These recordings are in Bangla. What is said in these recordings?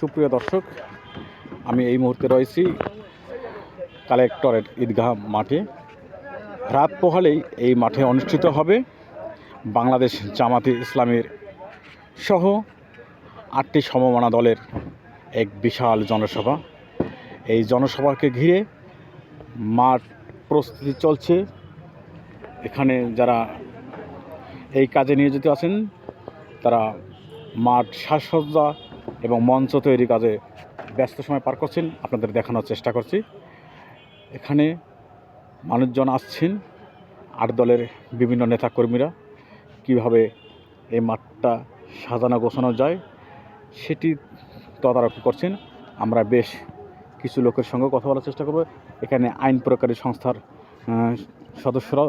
সুপ্রিয় দর্শক, আমি এই মুহূর্তে রয়েছি কালেক্টরের ঈদগাহ মাঠে। রাত পোহালেই এই মাঠে অনুষ্ঠিত হবে বাংলাদেশ জামাতে ইসলামের সহ আটটি সমমনা দলের এক বিশাল জনসভা। এই জনসভাকে ঘিরে মাঠ প্রস্তুতি চলছে। এখানে যারা এই কাজে নিয়োজিত আছেন, তারা মাঠ সাজসজ্জা এবং মঞ্চ তৈরি কাজে ব্যস্ত সময় পার করছেন, আপনাদের দেখানোর চেষ্টা করছি। এখানে মানুষজন আসছেন, আট দলের বিভিন্ন নেতাকর্মীরা, কীভাবে এই মাঠটা সাজানো গোছানো যায় সেটি তদারকি করছেন। আমরা বেশ কিছু লোকের সঙ্গে কথা বলার চেষ্টা করব। এখানে আইন প্রকারী সংস্থার সদস্যরা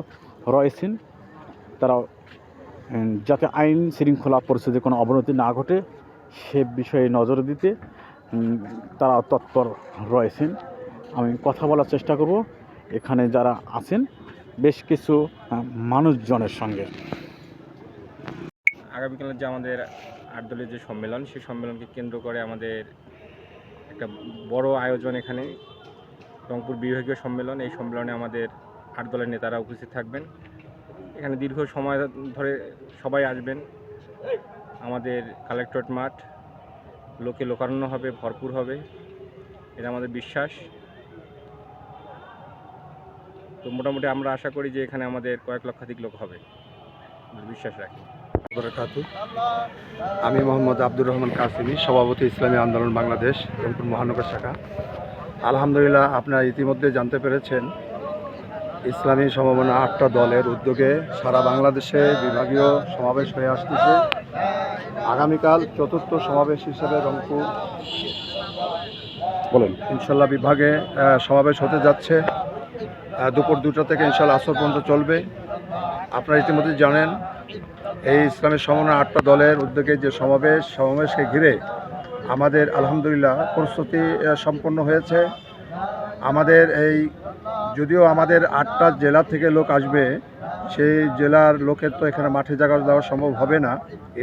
রয়েছেন। তারা যাতে আইন শৃঙ্খলা পরিস্থিতির কোনো অবনতি না ঘটে সে বিষয়ে নজর দিতে তারা তৎপর রয়েছেন। আমি কথা বলার চেষ্টা করব। এখানে যারা আছেন, বেশ কিছু মানুষজনের সঙ্গে। আগামীকালের যে আমাদের আট দলের যে সম্মেলন, সেই সম্মেলনকে কেন্দ্র করে আমাদের একটা বড় আয়োজন এখানে, রংপুর বিভাগীয় সম্মেলন। এই সম্মেলনে আমাদের আট দলের নেতারা উপস্থিত থাকবেন। এখানে দীর্ঘ সময় ধরে সবাই আসবেন। আমাদের কালেক্টরেট মাঠ, লোকে লোকারণ্য হবে, ভরপুর হবে, এটা আমাদের বিশ্বাস। তো মোটামুটি আমরা আশা করি যে এখানে আমাদের কয়েক লক্ষাধিক লোক হবে বিশ্বাস রাখি। আমি মোহাম্মদ আব্দুর রহমান কাসিমি, সভাপতি ইসলামী আন্দোলন বাংলাদেশ, রংপুর মহানগর শাখা। আলহামদুলিল্লাহ, আপনারা ইতিমধ্যে জানতে পেরেছেন ইসলামী সমমনা আটটা দলের উদ্যোগে সারা বাংলাদেশে বিভাগীয় সমাবেশ হয়ে আসতেছে। আগামীকাল চতুর্থ সমাবেশ হিসেবে রংপুর বলেন। ইনশাল্লাহ বিভাগে সমাবেশ হতে যাচ্ছে। দুপুর দুটো থেকে ইনশাল্লাহ আসর পর্যন্ত চলবে। আপনারা ইতিমধ্যে জানেন এই ইসলামের সমন্বয় আটটা দলের উদ্যোগে যে সমাবেশ সমাবেশকে ঘিরে আমাদের আলহামদুলিল্লাহ প্রস্তুতি সম্পন্ন হয়েছে। আমাদের এই যদিও আমাদের আটটা জেলা থেকে লোক আসবে, সেই জেলার লোকের তো এখানে মাঠে জায়গা দেওয়া সম্ভব হবে না।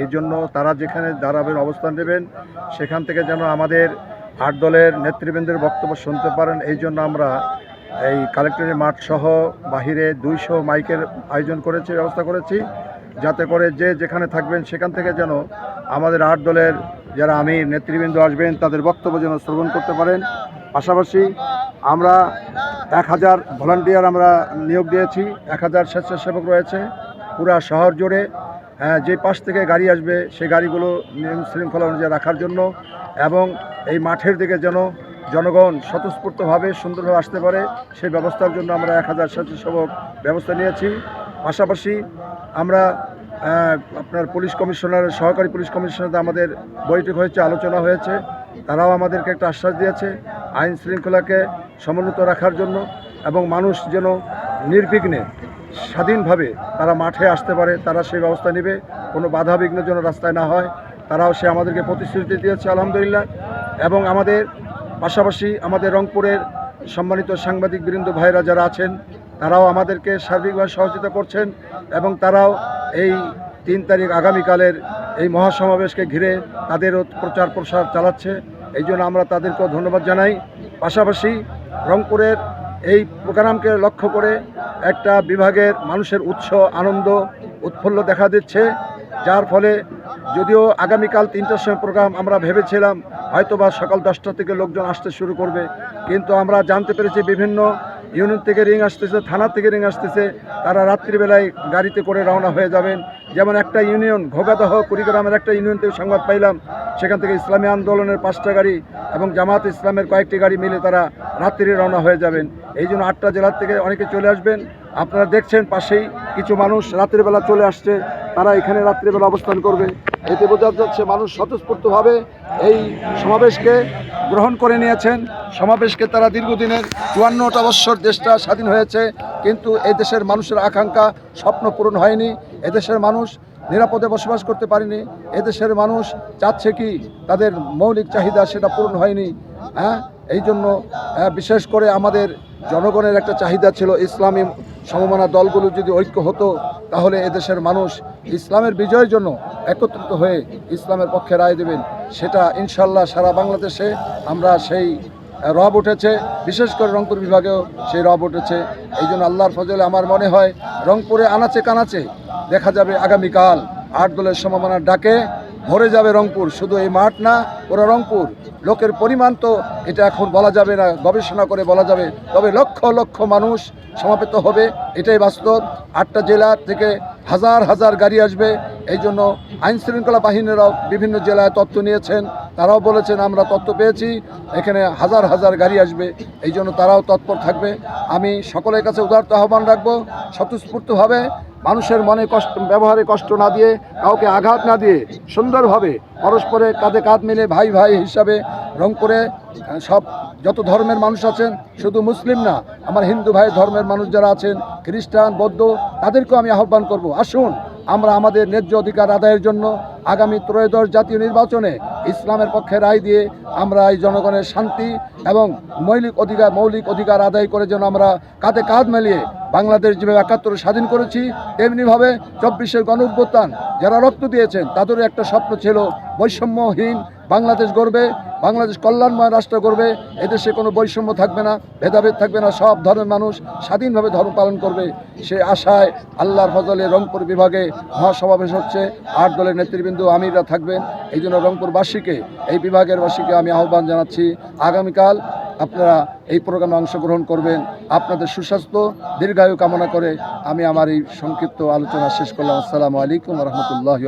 এই জন্য তারা যেখানে দাঁড়াবেন, অবস্থান নেবেন, সেখান থেকে যেন আমাদের আট দলের নেতৃবৃন্দের বক্তব্য শুনতে পারেন। এই জন্য আমরা এই কালেক্টরের মাঠ সহ বাহিরে দুইশো মাইকের আয়োজন করেছি, ব্যবস্থা করেছি, যাতে করে যে যেখানে থাকবেন সেখান থেকে যেন আমাদের আট দলের যারা আমি নেতৃবৃন্দ আসবেন, তাদের বক্তব্য যেন শ্রবণ করতে পারেন। পাশাপাশি আমরা এক হাজার ভলান্টিয়ার আমরা নিয়োগ দিয়েছি এক হাজার স্বেচ্ছাসেবক রয়েছে পুরা শহর জুড়ে। হ্যাঁ, যে পাশ থেকে গাড়ি আসবে সেই গাড়িগুলো নিয়ম শৃঙ্খলা অনুযায়ী রাখার জন্য এবং এই মাঠের দিকে যেন জনগণ স্বতঃস্ফূর্তভাবে সুন্দরভাবে আসতে পারে সেই ব্যবস্থার জন্য আমরা এক হাজার স্বেচ্ছাসেবক ব্যবস্থা নিয়েছি। পাশাপাশি আমরা আপনার পুলিশ কমিশনার সহকারী পুলিশ কমিশনার আমাদের বৈঠক হয়েছে আলোচনা হয়েছে। তারাও আমাদেরকে একটা আশ্বাস দিয়েছে আইন শৃঙ্খলাকে সমুন্নত রাখার জন্য এবং মানুষ যেন নির্বিঘ্নে স্বাধীনভাবে তারা মাঠে আসতে পারে, তারা সেই ব্যবস্থা নেবে। কোনো বাধা বিঘ্ন যেন রাস্তায় না হয়, তারাও সে আমাদেরকে প্রতিশ্রুতি দিয়েছে, আলহামদুলিল্লাহ। এবং আমাদের পাশাপাশি আমাদের রংপুরের সম্মানিত সাংবাদিক বৃন্দ ভাইরা যারা আছেন, তারাও আমাদেরকে সার্বিকভাবে সহযোগিতা করছেন এবং তারাও এই তিন তারিখ আগামীকালের এই মহাসমাবেশকে ঘিরে তাদেরও প্রচার প্রসার চালাচ্ছে। এই জন্য আমরা তাদেরকেও ধন্যবাদ জানাই। পাশাপাশি রংপুরের এই প্রোগ্রামকে লক্ষ্য করে একটা বিভাগের মানুষের উৎস, আনন্দ, উৎফুল্ল দেখা দিচ্ছে। যার ফলে যদিও আগামীকাল তিনটার সময় প্রোগ্রাম আমরা ভেবেছিলাম, হয়তোবা সকাল দশটা থেকে লোকজন আসতে শুরু করবে। কিন্তু আমরা জানতে পেরেছি বিভিন্ন ইউনিয়ন থেকে রিং আসতেছে, থানা থেকে রিং আসতেছে, তারা রাত্রিবেলায় গাড়িতে করে রওনা হয়ে যাবেন। যেমন একটা ইউনিয়ন, ঘোগাদহ, কুড়িগ্রামের একটা ইউনিয়ন থেকে সংবাদ পাইলাম, সেখান থেকে ইসলামী আন্দোলনের পাঁচটা গাড়ি এবং জামাত ইসলামের কয়েকটি গাড়ি মিলে তারা রাত্রি রওনা হয়ে যাবেন। এই জন্য আটটা জেলার থেকে অনেকে চলে আসবেন। আপনারা দেখছেন পাশেই কিছু মানুষ রাত্রিবেলা চলে আসছে। তারা এখানে রাত্রিবেলা অবস্থান করবে। এতে বোঝা যাচ্ছে মানুষ স্বতঃস্ফূর্তভাবে এই সমাবেশকে গ্রহণ করে নিয়েছেন। সমাবেশকে তারা দীর্ঘদিনের চুয়ান্নটা বৎসর দেশটা স্বাধীন হয়েছে। কিন্তু এই দেশের মানুষের আকাঙ্ক্ষা স্বপ্ন পূরণ হয়নি। এদেশের মানুষ নিরাপদে বসবাস করতে পারিনি। এদেশের মানুষ চাচ্ছে কি তাদের মৌলিক চাহিদা সেটা পূরণ হয়নি। হ্যাঁ এই জন্য আহ, বিশেষ করে আমাদের জনগণের একটা চাহিদা ছিল ইসলামী সমমানা দলগুলো যদি ঐক্য হতো তাহলে এদেশের মানুষ ইসলামের বিজয়ের জন্য একত্রিত হয়ে ইসলামের পক্ষে রায় দেবেন। সেটা ইনশাল্লাহ সারা বাংলাদেশে আমরা সেই রব উঠেছে। বিশেষ করে রংপুর বিভাগেও সেই রব উঠেছে। এই জন্য আল্লাহর ফজলে আমার মনে হয় রংপুরে আনাচে কানাচে দেখা যাবে আগামীকাল। আট দলের সমমানার ডাকে ভরে যাবে রংপুর। শুধু এই মাঠ না ওরা রংপুর। লোকের পরিমাণ তো এটা এখন বলা যাবে না, গবেষণা করে বলা যাবে। তবে লক্ষ লক্ষ মানুষ সমাবেত হবে, এটাই বাস্তব। আটটা জেলা থেকে হাজার হাজার গাড়ি আসবে। এই জন্য আইন শৃঙ্খলা বাহিনীরাও বিভিন্ন জেলায় তথ্য নিয়েছেন। তারাও বলেছেন, আমরা তথ্য পেয়েছি, এখানে হাজার হাজার গাড়ি আসবে। এই জন্য তারাও তৎপর থাকবে। আমি সকলের কাছে উদারত আহ্বান রাখব, স্বতঃস্ফূর্তভাবে মানুষের মনে কষ্ট, ব্যবহারে কষ্ট না দিয়ে, কাউকে আঘাত না দিয়ে সুন্দরভাবে পরস্পরে কাঁধে কাঁধ মিলে ভাই ভাই হিসাবে রংপুরে করে, সব যত ধর্মের মানুষ আছেন, শুধু মুসলিম না, আমার হিন্দু ভাই ধর্মের মানুষ যারা আছেন, খ্রিস্টান, বৌদ্ধ, তাদেরকেও আমি আহ্বান করব। আসুন আমরা আমাদের ন্যায্য অধিকার আদায়ের জন্য আগামী ত্রয়োদশ জাতীয় নির্বাচনে ইসলামের পক্ষে রায় দিয়ে আমরা এই জনগণের শান্তি এবং মৌলিক অধিকার মৌলিক অধিকার আদায় করে যেন আমরা কাঁধে কাঁধ মেলিয়ে বাংলাদেশ যেভাবে একাত্তর স্বাধীন করেছি, তেমনিভাবে চব্বিশের গণ যারা রক্ত দিয়েছেন, তাদেরও একটা স্বপ্ন ছিল বৈষম্যহীন বাংলাদেশ গড়বে, বাংলাদেশ কল্যাণময় রাষ্ট্র গড়বে, এদেশে কোনো বৈষম্য থাকবে না, ভেদাভেদ থাকবে না, সব ধর্মের মানুষ স্বাধীনভাবে ধর্ম পালন করবে। সে আশায় আল্লাহর ফজলে রংপুর বিভাগে মহাসমাবেশ হচ্ছে, আট দলের নেতৃবৃন্দ আমিররা থাকবেন। এই জন্য রংপুরবাসীকে, এই বিভাগের বাসীকে আমি আহ্বান জানাচ্ছি, আগামীকাল আপনারা এই প্রোগ্রামে অংশগ্রহণ করবেন। আপনাদের সুস্বাস্থ্য, দীর্ঘায়ু কামনা করে আমি আমার এই সংক্ষিপ্ত আলোচনা শেষ করলাম। আসসালামু আলাইকুম রহমতুল্লাহ